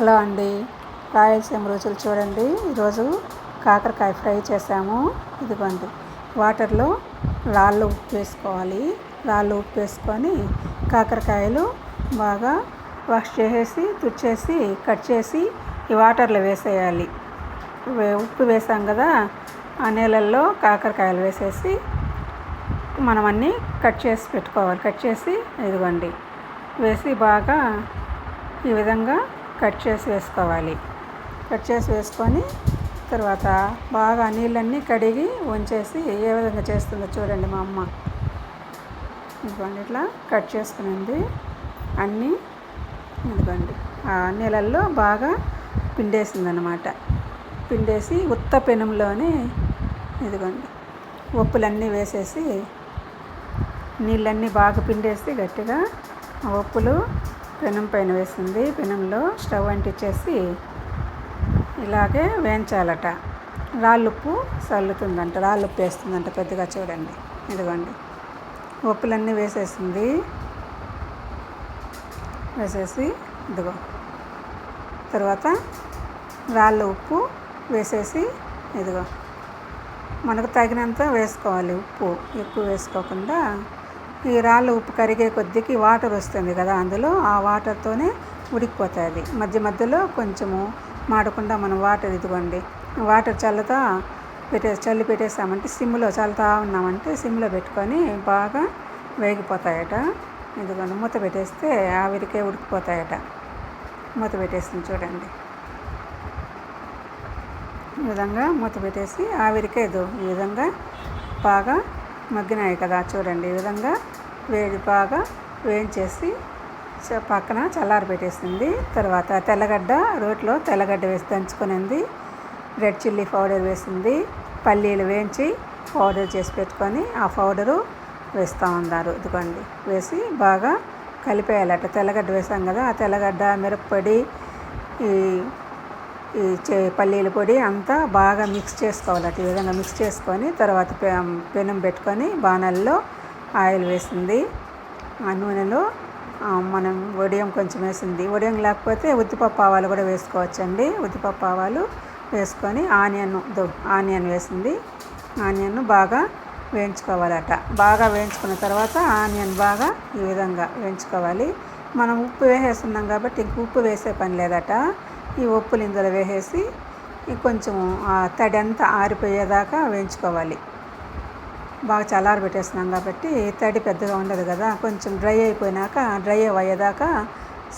Hello అండి. రాయలసీమ రుచులు చూడండి. ఈరోజు కాకరకాయ ఫ్రై చేసాము ఇదిగోండి. వాటర్లో రాళ్ళు ఉప్పు వేసుకోవాలి. రాళ్ళు ఉప్పు వేసుకొని కాకరకాయలు బాగా వాష్ చేసేసి తుడిచేసి కట్ చేసి ఈ వాటర్లో వేసేయాలి. ఉప్పు వేసాం కదా ఆ నీళ్ళల్లో కాకరకాయలు వేసేసి మనం అన్నీ కట్ చేసి పెట్టుకోవాలి. కట్ చేసి ఇదిగోండి. వేసి బాగా ఈ విధంగా కట్ చేసి వేసుకోవాలి. కట్ చేసి వేసుకొని తర్వాత బాగా నీళ్ళన్నీ కడిగి వంచేసి ఏ విధంగా చేస్తుందో చూడండి మా అమ్మ. ఇదిగోండి ఇట్లా కట్ చేసుకునింది. అన్నీ ఇదిగోండి. ఆ నీళ్ళల్లో బాగా పిండేసిందనమాట. పిండేసి ఉత్త పెనంలోనే ఇదిగోండి ఉప్పులన్నీ వేసేసి నీళ్ళన్నీ బాగా పిండేసి గట్టిగా ఉప్పులు పెనం పైన వేసింది. పెనంలో స్టవ్ అంటించేసి ఇలాగే వేయించాలట. రాళ్ళుప్పు చల్లుతుందంట. రాళ్ళుప్పు వేస్తుందంట పెద్దగా చూడండి. ఇదిగోండి. ఉప్పులన్నీ వేసేసింది. వేసేసి ఇదిగో. తర్వాత రాళ్ళ ఉప్పు వేసేసి ఇదిగో. మనకు తగినంత వేసుకోవాలి ఉప్పు. ఎక్కువ వేసుకోకుండా ఈ రాళ్ళు ఉప్పు కరిగే కొద్దికి వాటర్ వస్తుంది కదా అందులో ఆ వాటర్తోనే ఉడికిపోతుంది. మధ్య మధ్యలో కొంచెము మాడకుండా మనం వాటర్ ఇదిగోండి. వాటర్ చల్లుతా పెట్టే చల్లి పెట్టేసామంటే సిమ్లో చల్లుతా ఉన్నామంటే సిమ్లో పెట్టుకొని బాగా వేగిపోతాయట. ఇదిగోండి మూత పెట్టేస్తే ఆవిరికే ఉడికిపోతాయట. మూత పెట్టేసింది చూడండి. ఈ విధంగా మూత పెట్టేసి ఆవిరికే ఈ విధంగా బాగా మగ్గినాయి కదా చూడండి. ఈ విధంగా వేడి బాగా వేయించేసి పక్కన చల్లారి పెట్టేసింది. తర్వాత తెల్లగడ్డ రోట్లో తెల్లగడ్డ వేసి దంచుకునింది. రెడ్ చిల్లీ పౌడర్ వేసింది. పల్లీలు వేయించి పౌడర్ చేసి పెట్టుకొని ఆ పౌడరు వేస్తూ ఉన్నారు. ఇదిగోండి. వేసి బాగా కలిపేయాలట. తెల్లగడ్డ వేసాం కదా ఆ తెల్లగడ్డ మిరప్పొడి ఈ ఈ పల్లీల పొడి అంతా బాగా మిక్స్ చేసుకోవాలి. ఈ విధంగా మిక్స్ చేసుకొని తర్వాత పెనం పెట్టుకొని బాణల్లో ఆయిల్ వేసింది. ఆ నూనెలో మనం వడియం కొంచెం వేసింది. వడియం లేకపోతే ఉద్దిపప్పు ఆవాలు కూడా వేసుకోవచ్చండి. ఉద్దిపప్పు ఆవాలు వేసుకొని ఆనియన్ ఆనియన్ వేసింది. ఆనియన్ బాగా వేయించుకోవాలట. బాగా వేయించుకున్న తర్వాత ఆనియన్ బాగా ఈ విధంగా వేయించుకోవాలి. మనం ఉప్పు వేసేస్తున్నాం కాబట్టి ఇంక ఉప్పు వేసే పని లేదట. ఈ ఉప్పులు ఇందులో వేసేసి కొంచెం తడి అంతా ఆరిపోయేదాకా వేయించుకోవాలి. బాగా చల్లారి పెట్టేస్తున్నాం కాబట్టి తడి పెద్దగా ఉండదు కదా కొంచెం డ్రై అయిపోయినాక డ్రై అయ్యేదాకా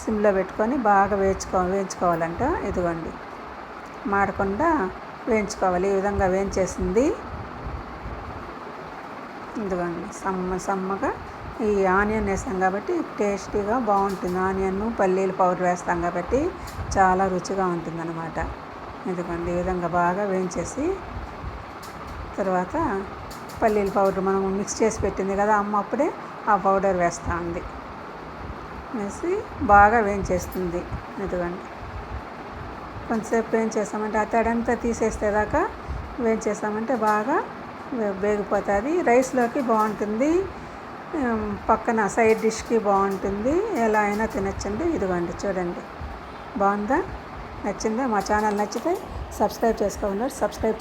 సిమ్లో పెట్టుకొని బాగా వేయించుకో వేయించుకోవాలంట. ఇదిగోండి మాడకుండా వేయించుకోవాలి. ఈ విధంగా వేయించేసింది. ఇదిగోండి సమ్మ సమ్మగా ఈ ఆనియన్ వేస్తాం కాబట్టి టేస్టీగా బాగుంటుంది. ఆనియన్ పల్లీలు పౌడర్ వేస్తాం కాబట్టి చాలా రుచిగా ఉంటుంది అనమాట ఎందుకంటే ఈ విధంగా బాగా వేయించేసి తర్వాత పల్లీల పౌడర్ మనం మిక్స్ చేసి పెట్టింది కదా అమ్మ అప్పుడే ఆ పౌడర్ వేస్తూ ఉంది వేసి బాగా వేయించేస్తుంది. ఎందుకంటే కొంతసేపు వేయించేస్తామంటే ఆ తడంతా తీసేస్తే దాకా వేయించేస్తామంటే బాగా వేగిపోతుంది. రైస్లోకి బాగుంటుంది. పక్కన సైడ్ డిష్కి బాగుంటుంది. ఎలా అయినా తినచ్చండి. ఇదిగోండి చూడండి. బాగుందా? నచ్చిందా? మా ఛానల్ నచ్చితే సబ్స్క్రైబ్ చేసుకోండి. సబ్స్క్రైబ్